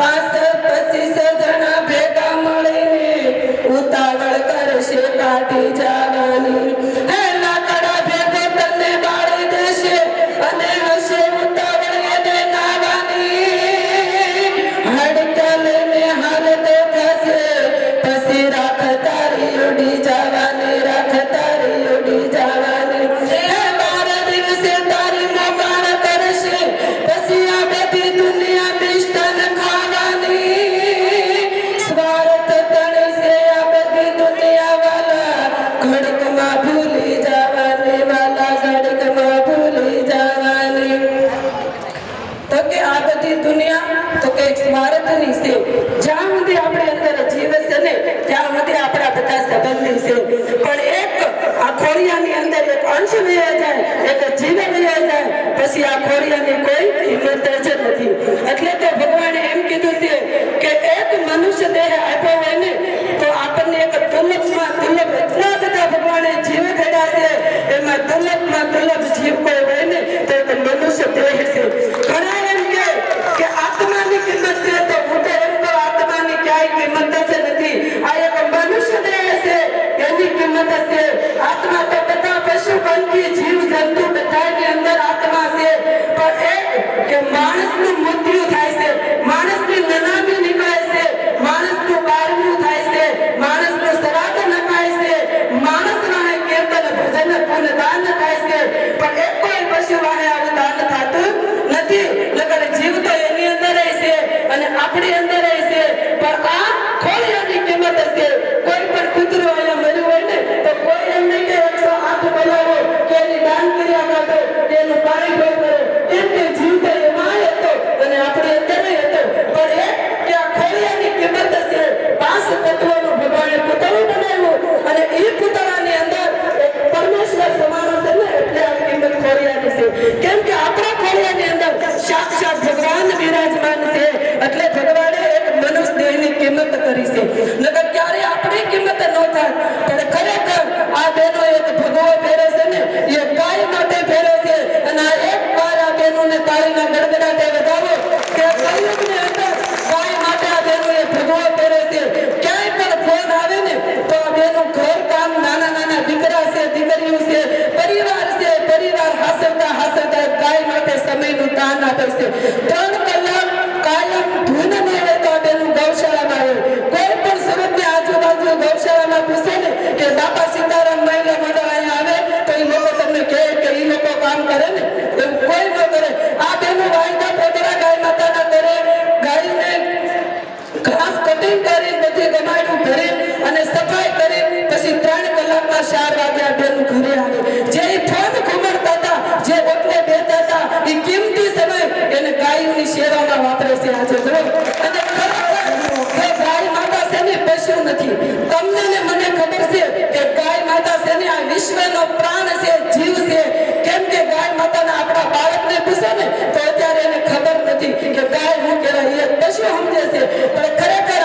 पास जण भेगा मळे उतावळ कर शेकाठीच्या કિંમત રહે નથી. આ મનુષ્ય છે એની કિંમત છે આત્મા તો પશુ, પંખી, જીવ, જંતુ બધાની અંદર આત્મા છે. કે માણસનું મૃત્યુ થાય છે. માણસ તમને મને ખબર છે કે ગાય માતા છે ને પ્રાણ છે, જીવ છે? કેમ કે ગાય માતાના આપણા બાળકને પૂછે ને, તો અત્યારે એને ખબર નથી કે ગાય હું એ પશુ સમજે છે. પણ ખરેખર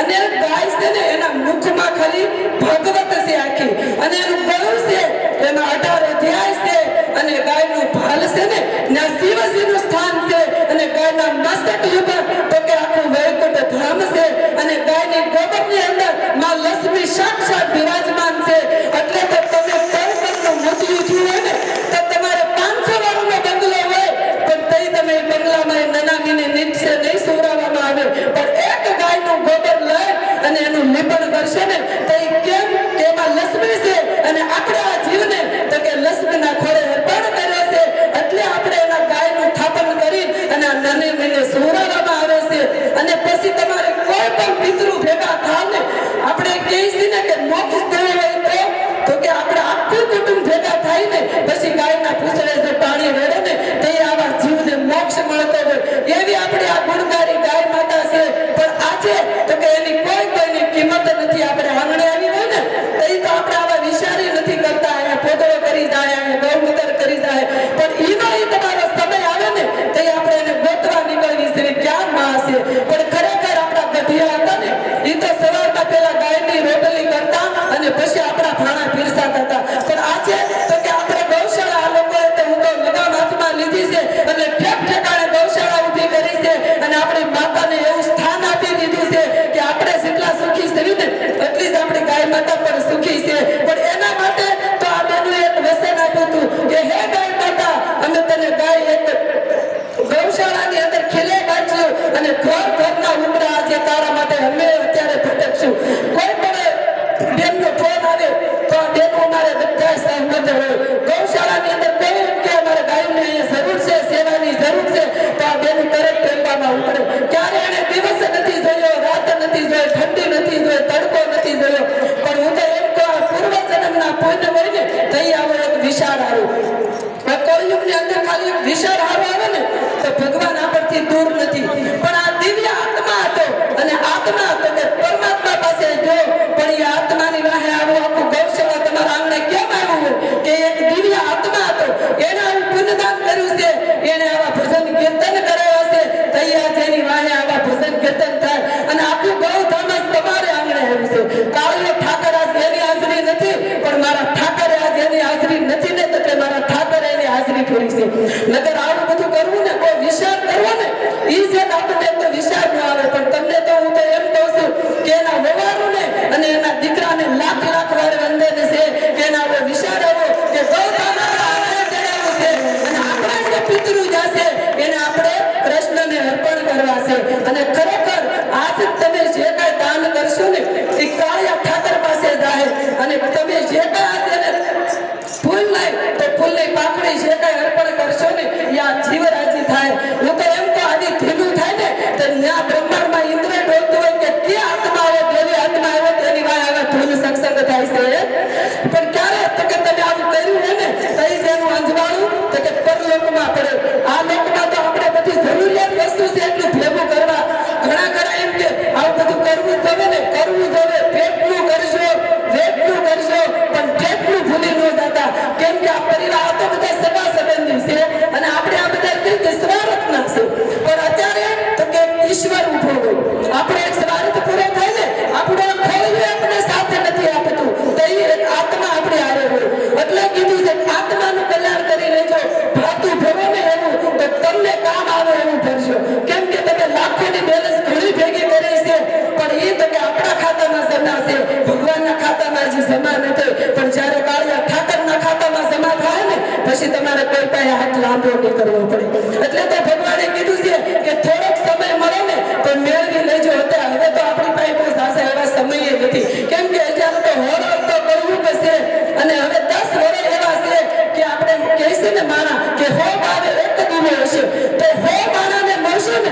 અને ગાય છે ને, એના મુખમાં ખાલી ભગવત છે આખી. અને એનું ગળું છે એનો અઢાર અધ્યાય છે, અને ગાયનું ભાલ છે ને, ના શિવજીનું સ્થાન છે, અને ગાયના મસ્તક ઉપર તો કે આખું વૈકુંઠ ધામ છે, અને ગાયની ગોબરની અંદરમાં લક્ષ્મી સાક્ષાત બિરાજ કરી નગર આવું બધું કરવું ને, કોઈ વિચાર કરવો ને એ છે આપણને તો વિચાર ન આવે, પણ તમને તો હું તો એમ કહું છું કે એના વવારું ને અને એના દીકરાને લાખ લાખ વાર વંદન છે કે એના હવે વિચાર આવો કે સૌ પિતૃ જશે એને આપણે કૃષ્ણને અર્પણ કરવા છે. અને ખરેખર આ બધાએ હાથ લાંબો નહીં પડે. એટલે તો ભગવાને કીધું છે કે થોડોક સમય મળે ને તો મેળવી લેજો. હતા હવે તો આપણી પાસે પાસે એવા સમયે નથી. કેમ કે અત્યારે તો હોરો તો કરવું પડશે. અને હવે દસ વડે એવા છે કે આપણે કહીશું ને મારા કે હો બારે એક દીવો હશે. તો હો માણાને મળશે ને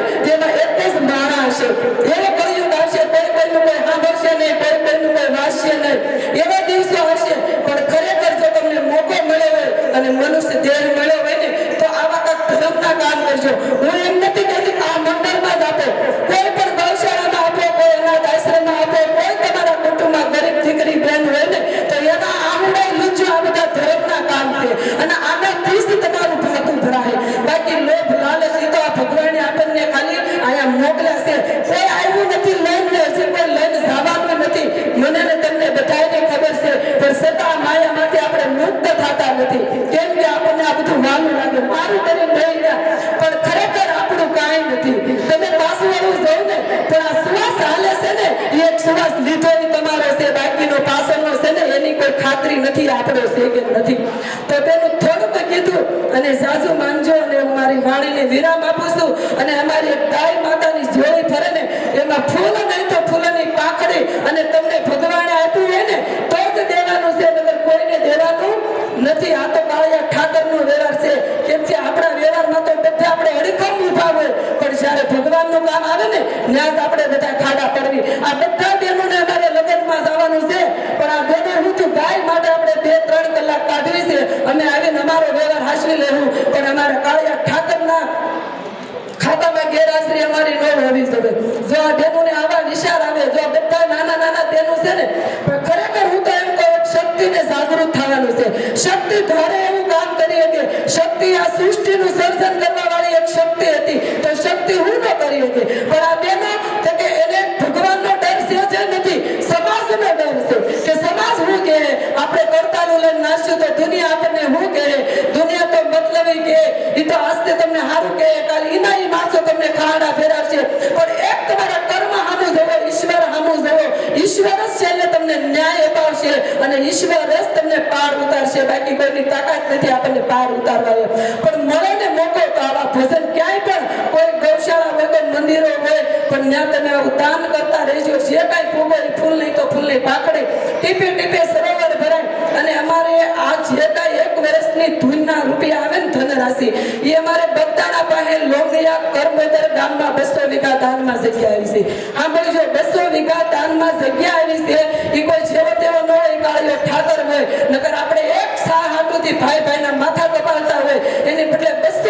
હશે કોઈ આવ્યું નથી લંડ હશે કોઈ લંડ જવાનું નથી. મને ને તમને બધાને ખબર છે, પણ છતાં માયામાંથી આપણે મુક્ત થતા નથી. કેમ કે આપણને આ બધું વાલું લાગે. મારું તને થઈ ગયા, પણ ખરેખર આપણું કાંઈ નથી. તમે પાછું એવું જોઉં ને, પણ આ શ્વાસ હાલે છે ને, એ શ્વાસ લીધો તમારો છે. બાકીનો પાછળનો છે ને, એની કોઈ ખાતરી નથી, આપણો છે કે નથી. તો પેલું થોડુંક કીધું અને સાસુ માનજો અને તમારી વાણીને વિરામ આપું છું અને અમારી ગાય માતાની જોડી ફરે ગેરહાજરી અમારી ન હોવી જોઈએ. જો આ બહેનોને આવા વિચાર આવે, જો બધા નાના નાના તેનું છે ને ખરેખર હું તો એમ કહું, શક્તિને જાગૃત થવાનું છે. શક્તિ ધારે એવું કામ કરી શકે શક્તિ આ સૃષ્ટિનું સર્જન કરવા વાળી એક શક્તિ હતી. તો શક્તિ હું ન કરી હતી પણ આ બહેનો તો કે એને ભગવાનનો ડર નથી, સમાજનો કે સમાજ હું કહે? આપણે કરતાનું લઈને નાશું તો દુનિયા આપણને હું કહે? દુનિયા કે ઈ તો તમને સારું કે કાલ ઈ માણસો તમને ખાડા ફેરવશે પણ એક તમારા કર્મ સામું જોવો, ઈશ્વર સામું જોવો. ઈશ્વર જ છેલ્લે તમને ન્યાય અપાવશે અને ઈશ્વર જ તમને પાર ઉતારશે. બાકી કોઈની તાકાત નથી આપણને પાર ઉતારવાની પણ મળે ને મોકો તો આવા ભજન ક્યાંય પણ કોઈ ગૌશાળા હોય કોઈ મંદિરો હોય, પણ ત્યાં તમે આવું દાન કરતા રહેજો. જે કાંઈ ફૂગો એ ફૂલ નહીં તો ફૂલની પાકડી ટીપે ટીપે સરોવર અમારે આ જે કાંઈ એક વર્ષની ધૂનના રૂપિયા આવે ને ધનરાશિ, એ અમારે બગદાણા પાસે લોંગિયા કરબોદર ગામમાં બસો વીઘા દાનમાં જગ્યા આવી છે. સાંભળજો, બસો વીઘા દાનમાં જગ્યા આવી છે, એ કોઈ જેવો તેવો ન હોય કાળીઓ ઠાકર હોય. નકર આપણે એક સા હાટુથી ભાઈ ભાઈના માથા કપાતા હોય.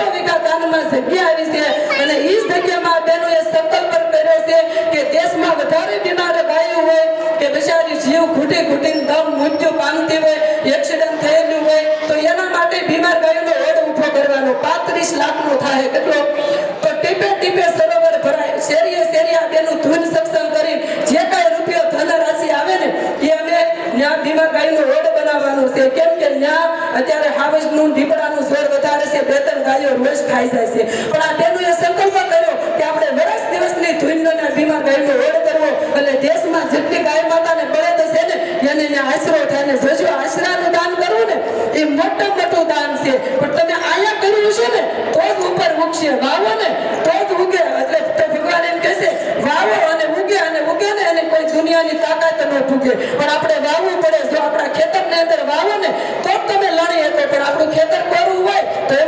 બદલે વીઘા જગ્યા આવી છે. અને એ જગ્યામાં બહેનોએ સંકલ્પ કર્યો છે કે દેશમાં વધારે બીમાર ભાઈઓ હોય, કે બિચારી જીવ ખૂટી ખૂટીને દમ મૃત્યુ પામતી હોય એક્સિડન્ટ થયેલું હોય, તો એના માટે બીમાર ભાઈઓનો હેડ ઊભો કરવાનો. પાંત્રીસ લાખનો થાય, કેટલો? તો ટીપે ટીપે સરોવર ભરાય. શેરીએ શેરીએ આ બેનું ધૂન અત્યારે હાવજનું દીપડાનું જોર વધારે છે, બે ગાયો રોજ ખાઈ જાય છે. પણ આ બેનુએ સંકલ્પ કર્યો કે આપણે વર્ષ દિવસની ધૂનનો ને બીમાર ગાયનો ઓડ કરવો એટલે દેશમાં જેટલી ગાય માતાને બળદ છે ને, એને એને આશરો થાય ને જોજો આશરાનું દાન કરવું ને, એ મોટું મોટું દાન છે. પણ તમે આયા કર્યું છે ને, તો જ ઉપર ઉગશે, વાવો ને, તો જ ઉગે. એટલે ભગવાન એમ કહેશે, વાવો અને ઉગે અને ઉગે ને, એને કોઈ દુનિયાની તાકાત ન ફૂગે પણ આપણે વાવવું પડે જો આપણા ખેતરની અંદર વાવો ને તો જ તમે લણી શકો પણ આપણું ખેતર કોરું હોય તો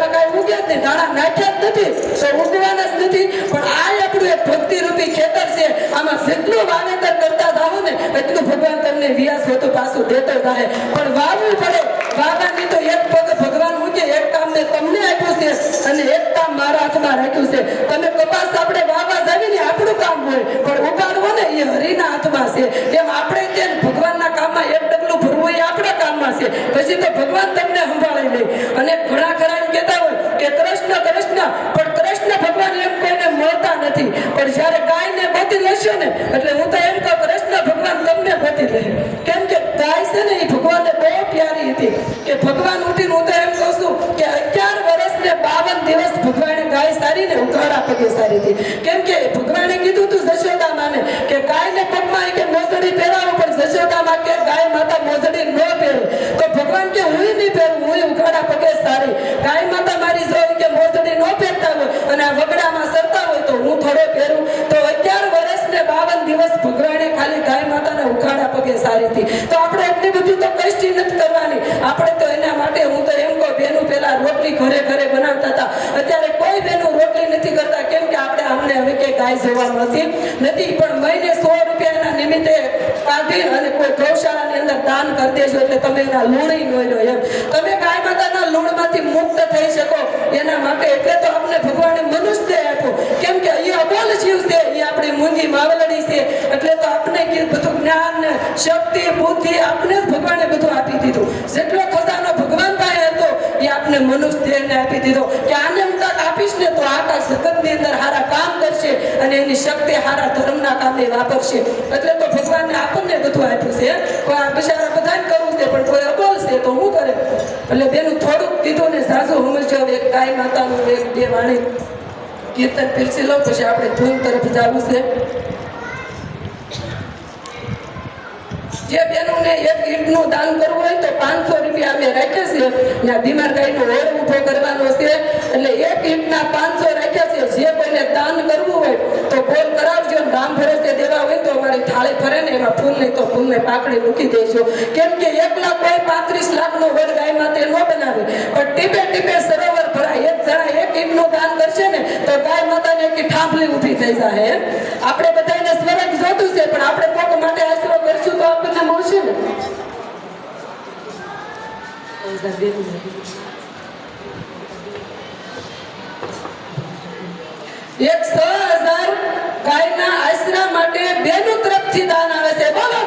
એમાં કાંઈ ઉગે જ નહીં દાણા નાખ્યા નથી, તો ઉગવાના જ નથી. પણ આ આપણું એક ભક્તિ રૂપી ખેતર છે. આમાં જેટલું વાવેતર કરતા થાવ ને, એટલું ભગવાન તમને વ્યાસ હોતું પાછું દેતો થાય પણ વાવવું પડે. વાવવાની તો એક પગ ભગવાન મૂકે, એક કામ ને તમને આપ્યું છે અને એક કામ મારા હાથમાં રાખ્યું છે. તમે કપાસ આપણે વાવવા જાવી ને આપણું કામ હોય, પણ ઉગાડવો ને એ હરિના હાથમાં છે. એમ આપણે જે ભગવાનના કામમાં એક ડગલું ભરવું એ આપણા કામમાં છે. પછી તો ભગવાન તમને સંભાળી લે અને ઘણા ખરા કૃષ્ણ પણ કૃષ્ણ ભગવાન એમ કોઈને મળતા નથી. પણ જ્યારે ગાયને ગોતી લેશે ને, એટલે હું તો એમ કહું, કૃષ્ણ ભગવાન તમને ગોતી લે કેમ કે ગાય છે ને, એ ભગવાનને બહુ પ્યારી હતી. કે ભગવાન ઉઠીને હું તો એમ કહું છું કે અગિયાર વર્ષ ને બાવન દિવસ ભગવાને ગાય સારી ને ઉઘાડા પગે સારી હતી. કેમ કે ભગવાને કીધું તું જશોદા માને કે ગાયને પગમાં કે મોસડી પહેરાવો તો નથી કરવાની. આપણે તો એના માટે, હું તો એમ કહું, બેનું પેલા રોટલી ઘરે ઘરે બનાવતા હતા. અત્યારે કોઈ બેનું રોટલી નથી કરતા, કેમ કે આપણે અમને હવે કે ગાય જોવાનું નથી. નથી, પણ મહિને સો રૂપિયાના નિમિત્તે કાઢી અને કોઈ ગૌશાળાની અંદર દાન કરી દેજો એટલે તમે એના લૂણી લો એમ. તમે ગાય માતાના લૂણમાંથી મુક્ત થઈ શકો. એના માટે એટલે તો આપણે ભગવાને મનુષ્ય આપ્યું. કેમ કે અહીંયા અબોલ જીવ છે એ આપણી મૂંગી માવલડી છે. એટલે તો આપણે બધું જ્ઞાન ને શક્તિ, બુદ્ધિ આપણે જ ભગવાને બધું આપી દીધું. જેટલો ખજાનો ભગવાન પાસે હતો, એ આપણે મનુષ્ય દેહને આપી દીધો. કે આને હું આપીશ ને તો આકાશ જગતની અંદર સારા કામ કરશે અને એની શક્તિ સારા ધર્મના કામે વાપરશે. એટલે તો ભગવાનને આપણને બધું આપ્યું છે કોઈ બિચારા બધાને કરવું છે, પણ કોઈ અબોલ તો હું કરે? એટલે બેનું થોડુંક દીધું ને સાસુ હવે એક ગાય માતાનું એક બે વાણી કીર્તન પીરસી લો, પછી આપણે ધૂન તરફ જવું છે. જે બહેનોને એક ઈંટનું દાન કરવું હોય તો પાંચસો રૂપિયા અમે રાખ્યા છીએ. ત્યાં બીમાર ગાયનો ઓર ઊભો કરવાનો છે. એટલે એક ઈંટના પાંચસો રાખ્યા છે. જે કોઈને દાન કરવું હોય તો બોલ કરાવજો. ગામ ભરોસે દેવા હોય તો અમારી થાળી ફરે ને એમાં ફૂલ નહીં તો ફૂલને પાકડી મૂકી દેજો. કેમ કે એક લાખ કોઈ પાંત્રીસ લાખનો વડ ગાય માટે ન બનાવે. પણ ટીપે ટીપે સરોવર ભરાય. એક જણા એક ઈંટનું દાન કરશે ને તો ગાય માતાને એક ઠાંફલી ઊભી થઈ જાય આપણે બધાને સ્વર્ગ જોતું છે, પણ આપણે કોક માટે આશરો કરશું તો આપણને મળશે ને? એક સો હજાર ગાયના આશરા માટે બેનું તરફથી દાન આવે છે. બોલો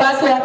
માતની